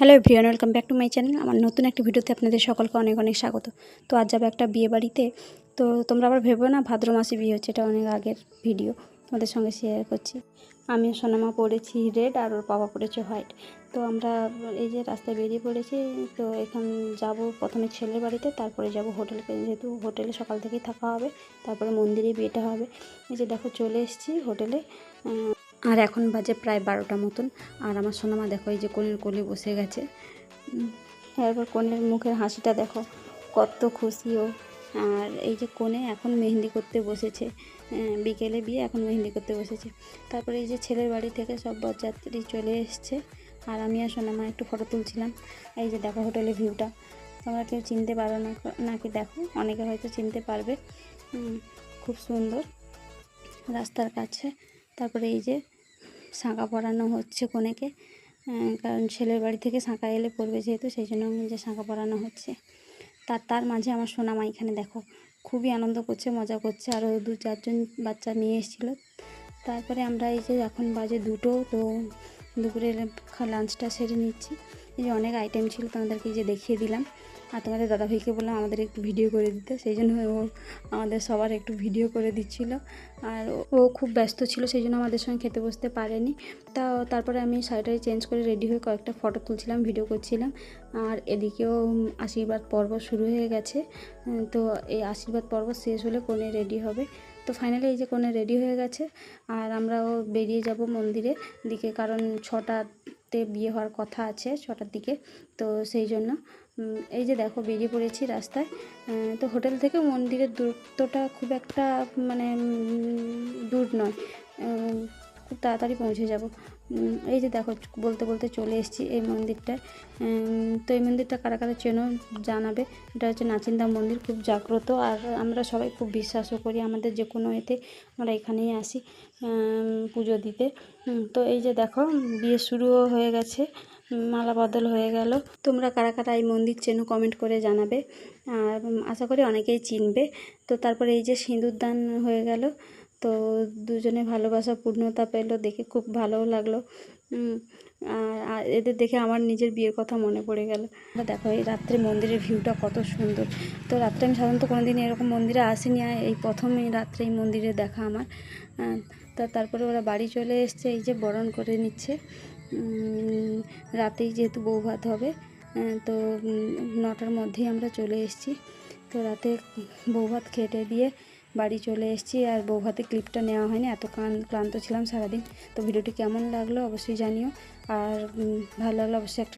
Hello everyone welcome back to my channel আমার নতুন একটা ভিডিওতে আপনাদের সকলকে অনেক অনেক স্বাগত। তো আজ যাবে একটা বিয়ে বাড়িতে। তো তোমরা আবার ভেবো না, ভাদ্র মাসে বিয়ে হচ্ছে, এটা অনেক আগের ভিডিও। তোমাদের সঙ্গে শেয়ার করছি। আমি সোনামা পড়েছি রেড আর ওর বাবা পড়েছে হোয়াইট তো আমরা এই যে রাস্তায় বেরিয়ে পড়েছি, তো এখান যাব প্রথমে ছেলের বাড়িতে, তারপরে যাব হোটেলে যেহেতু হোটেলে সকাল থেকেই থাকা হবে, তারপরে মন্দিরে বিয়েটা হবে। এই যে দেখো, চলে এসেছি হোটেলে আর এখন বাজে প্রায় বারোটা মতন। আর আমার সোনামা দেখো, এই যে কোলের কোলে বসে গেছে। এরপর কোনের মুখের হাসিটা দেখো, কত খুশি ও। আর এই যে কোণে এখন মেহেন্দি করতে বসেছে। বিকেলে বিয়ে এখন মেহেন্দি করতে বসেছে। তারপরে এই যে ছেলের বাড়ি থেকে সব বরযাত্রী চলে এসছে। আর আমি আর সোনামা একটু ফটো তুলছিলাম। এই যে দেখো হোটেলের ভিউটা। তোমরা কেউ চিনতে পারো না, নাকি দেখো? অনেকে হয়তো চিনতে পারবে। খুব সুন্দর। রাস্তার কাছে। তারপরে এই যে শাঁখা পরানো হচ্ছে কনেকে কারণ ছেলের বাড়ি থেকে শাঁখা এলে পড়বে যেহেতু, সেই জন্য যে শাঁখা পরানো হচ্ছে। তার তার মাঝে আমার সোনামা এখানে দেখো, খুবই আনন্দ করছে, মজা করছে। আরও দু চারজন বাচ্চা নিয়ে এসেছিল। তারপরে আমরা এই যে এখন বাজে দুটো, তো দুপুরের লাঞ্চটা সেরে নিচ্ছি। এই যে অনেক আইটেম ছিল তোমাদেরকে যে দেখিয়ে দিলাম। আর তোমাদের দাদাভাইকে বললাম আমাদের একটু ভিডিও করে দিতে, সেই জন্য ও আমাদের সবার একটু ভিডিও করে দিচ্ছিল। আর ও- খুব ব্যস্ত ছিল, সেই জন্য আমাদের সঙ্গে খেতে বসতে পারেনি। তা তারপরে আমি শাড়িটাই চেঞ্জ করে রেডি হয়ে কয়েকটা ফটো তুলছিলাম, ভিডিও করছিলাম। আর এদিকেও আশীর্বাদ পর্ব শুরু হয়ে গেছে। তো এই আশীর্বাদ পর্ব শেষ হলে কোণে রেডি হবে। তো ফাইনালি এই যে কোণে রেডি হয়ে গেছে, আর আমরাও বেরিয়ে যাব মন্দিরে। দিকে কারণ ছটাতে বিয়ে হওয়ার কথা আছে ছটার দিকে। তো সেই জন্য এই যে দেখো বেরিয়ে পড়েছি রাস্তায় তো হোটেল থেকে মন্দিরের দূরত্বটা খুব একটা মানে দূর নয়। খুব তাড়াতাড়ি পৌঁছে যাব। এই যে দেখো বলতে বলতে চলে এসেছি এই মন্দিরটায় উম, তো এই মন্দিরটা কারা কারা চেনো জানাবে। এটা হচ্ছে নাচিন্দা মন্দির খুব জাগ্রত। আর আমরা সবাই খুব বিশ্বাসও করি আমাদের যে কোনো এতে আমরা এখানেই আসি পুজো দিতে। তো এই যে দেখো বিয়ে শুরুও হয়ে গেছে মালা বদল হয়ে গেল। তোমরা কারা কারা এই মন্দির চেনো কমেন্ট করে জানাবে। আর আশা করি অনেকেই চিনবে। তো তারপরে এই যে সিঁদুরদান হয়ে গেল। তো দুজনে ভালোবাসা, পূর্ণতা পেল দেখে খুব ভালোও লাগল। আর এদের দেখে আমার নিজের বিয়ের কথা মনে পড়ে গেল। দেখো এই রাত্রে মন্দিরের ভিউটা কত সুন্দর। তো রাত্রে আমি সাধারণত কোনো দিন এরকম মন্দিরে আসিনি এই প্রথম এই রাত্রে এই মন্দিরে দেখা আমার। তা তারপরে ওরা বাড়ি চলে এসছে, এই যে বরণ করে নিচ্ছে। রাতেই যেহেতু বউ ভাত হবে তো নটার মধ্যেই আমরা চলে এসেছি। তো রাতে বউ ভাত খেটে দিয়ে বাড়ি চলে এসেছি আর বউ হাতে ক্লিপটা নেওয়া হয়নি এত ক্লান্ত ছিলাম সারাদিন। তো ভিডিওটি কেমন লাগল অবশ্যই জানিও। আর ভালো লাগল অবশ্যই একটা